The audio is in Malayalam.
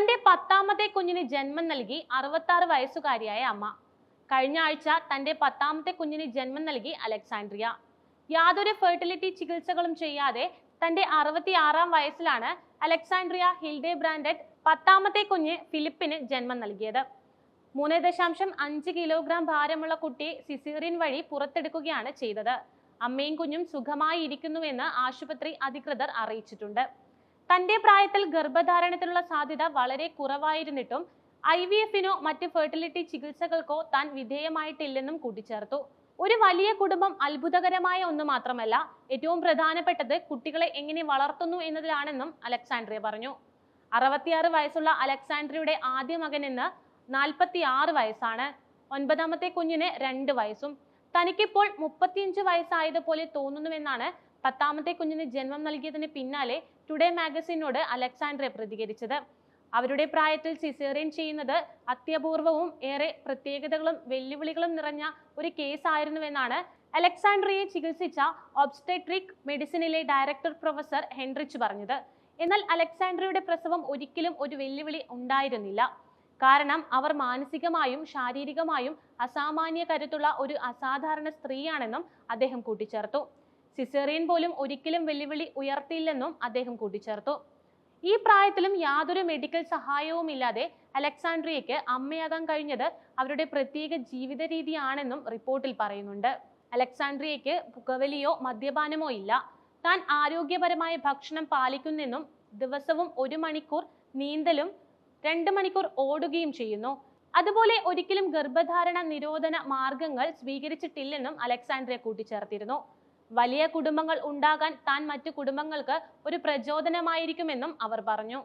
തന്റെ പത്താമത്തെ കുഞ്ഞിന് ജന്മം നൽകി അറുപത്താറ് വയസ്സുകാരിയായ അമ്മ. കഴിഞ്ഞ ആഴ്ച തന്റെ പത്താമത്തെ കുഞ്ഞിന് ജന്മം നൽകി അലക്സാൻഡ്രിയ യാതൊരു ഫെർട്ടിലിറ്റി ചികിത്സകളും ചെയ്യാതെ തന്റെ അറുപത്തിയാറാം വയസ്സിലാണ് അലക്സാൻഡ്രിയ ഹിൽഡേ ബ്രാൻഡഡ് പത്താമത്തെ കുഞ്ഞ് ഫിലിപ്പിന് ജന്മം നൽകിയത്. മൂന്ന് ദശാംശം അഞ്ച് കിലോഗ്രാം ഭാരമുള്ള കുട്ടിയെ സിസേറിയൻ വഴി പുറത്തെടുക്കുകയാണ് ചെയ്തത്. അമ്മയും കുഞ്ഞും സുഖമായി ഇരിക്കുന്നുവെന്ന് ആശുപത്രി അധികൃതർ അറിയിച്ചിട്ടുണ്ട്. തന്റെ പ്രായത്തിൽ ഗർഭധാരണത്തിനുള്ള സാധ്യത വളരെ കുറവായിരുന്നിട്ടും ഐ വി എഫിനോ മറ്റ് ഫെർട്ടിലിറ്റി ചികിത്സകൾക്കോ താൻ വിധേയമായിട്ടില്ലെന്നും കൂട്ടിച്ചേർത്തു. ഒരു വലിയ കുടുംബം അത്ഭുതകരമായ ഒന്ന് മാത്രമല്ല ഏറ്റവും പ്രധാനപ്പെട്ടത് കുട്ടികളെ എങ്ങനെ വളർത്തുന്നു എന്നതിലാണെന്നും അലക്സാണ്ട്രിയ പറഞ്ഞു. അറുപത്തിയാറ് വയസ്സുള്ള അലക്സാണ്ട്രിയുടെ ആദ്യ മകൻ ഇന്ന് നാൽപ്പത്തി ആറ് വയസ്സാണ്. ഒൻപതാമത്തെ കുഞ്ഞിന് രണ്ട് വയസ്സും. തനിക്കിപ്പോൾ മുപ്പത്തിയഞ്ച് വയസ്സായതുപോലെ തോന്നുന്നുവെന്നാണ് പത്താമത്തെ കുഞ്ഞിന് ജന്മം നൽകിയതിന് പിന്നാലെ ടുഡേ മാഗസിനോട് അലക്സാണ്ടറെ പ്രതികരിച്ചത്. അവരുടെ പ്രായത്തിൽ സിസേറിയൻ ചെയ്യുന്നത് അത്യപൂർവവും ഏറെ പ്രത്യേകതകളും വെല്ലുവിളികളും നിറഞ്ഞ ഒരു കേസായിരുന്നുവെന്നാണ് അലക്സാൻഡ്രിയെ ചികിത്സിച്ച ഒബ്സ്റ്റെട്രിക് മെഡിസിനിലെ ഡയറക്ടർ പ്രൊഫസർ ഹെൻറിച്ച് പറഞ്ഞത്. എന്നാൽ അലക്സാൻഡ്രിയയുടെ പ്രസവം ഒരിക്കലും ഒരു വെല്ലുവിളി ഉണ്ടായിരുന്നില്ല. കാരണം അവർ മാനസികമായും ശാരീരികമായും അസാമാന്യ കരുത്തുള്ള ഒരു അസാധാരണ സ്ത്രീയാണെന്നും അദ്ദേഹം കൂട്ടിച്ചേർത്തു. സിസേറിയൻ പോലും ഒരിക്കലും വെല്ലുവിളി ഉയർത്തിയില്ലെന്നും അദ്ദേഹം കൂട്ടിച്ചേർത്തു. ഈ പ്രായത്തിലും യാതൊരു മെഡിക്കൽ സഹായവുമില്ലാതെ അലക്സാണ്ട്രിയയ്ക്ക് അമ്മയാകാൻ കഴിഞ്ഞത് അവരുടെ പ്രത്യേക ജീവിത രീതിയാണെന്നും റിപ്പോർട്ടിൽ പറയുന്നുണ്ട്. അലക്സാണ്ട്രിയയ്ക്ക് പുകവലിയോ മദ്യപാനമോ ഇല്ല. താൻ ആരോഗ്യപരമായ ഭക്ഷണം പാലിക്കുന്നെന്നും ദിവസവും ഒരു മണിക്കൂർ നീന്തലും രണ്ട് മണിക്കൂർ ഓടുകയും ചെയ്യുന്നു. അതുപോലെ ഒരിക്കലും ഗർഭധാരണ നിരോധന മാർഗങ്ങൾ സ്വീകരിച്ചിട്ടില്ലെന്നും അലക്സാണ്ട്രിയ കൂട്ടിച്ചേർത്തിരുന്നു. വലിയ കുടുംബങ്ങൾ ഉണ്ടാകാൻ താൻ മറ്റു കുടുംബങ്ങൾക്ക് ഒരു പ്രചോദനമായിരിക്കുമെന്നും അവർ പറഞ്ഞു.